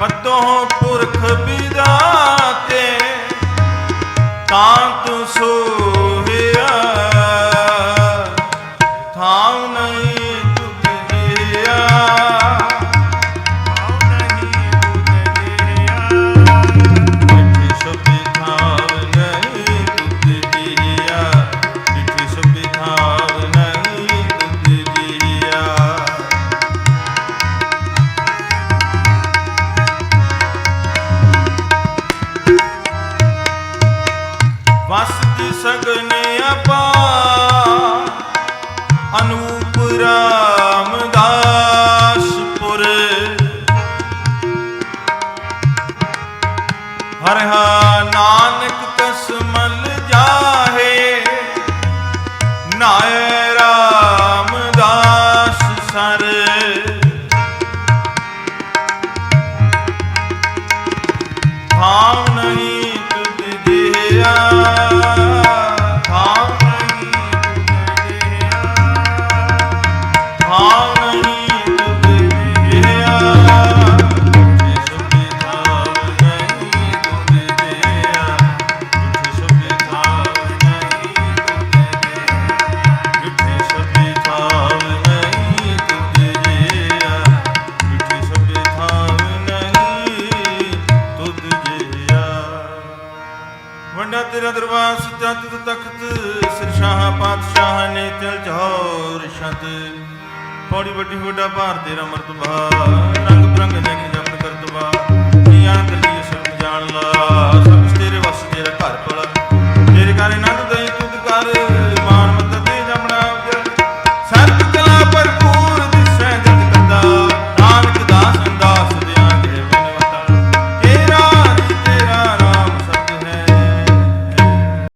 ਬੱਦੋਂ ਪੁਰਖ ਵਿਦਾਤੇ ਤਾਂ ਤੂੰ ਸੋਹਿਆ ਸਗਨ ਆਪਾ ਅਨੂਪ ਰਾਮਦਾਸਪੁਰ ਹਰ ਹਾ ਨਾਨਕ ਕਸਮਲ ਜਾਹੇ ਨਾਏ ਮੇਰਾ ਤੇਰਾ ਦਰਬਾਰ ਸੱਚਾ ਤਤ ਤਖਤ, ਸਿਰ ਸ਼ਾਹ ਪਾਤਸ਼ਾਹ ਨੇ ਚਲ ਚੌਰ ਛਤ। ਬੜੀ ਵੱਡੀ ਵੱਡਾ ਭਾਰ ਤੇਰਾ ਮਰਤਬਾ ਰੰਗ ਬਰੰਗ ਲੈ ਕੇ ਜਪ ਕਰਤਬਾ ਨੀਆਂ ਦਲੀ ਸਭ ਜਾਣ ਲਾ। ਸਭ ਤੇਰੇ ਵਸ ਤੇਰਾ ਘਰ ਪਲਾ ਤੇਰੇ ਕਾਰੇ ਨਾ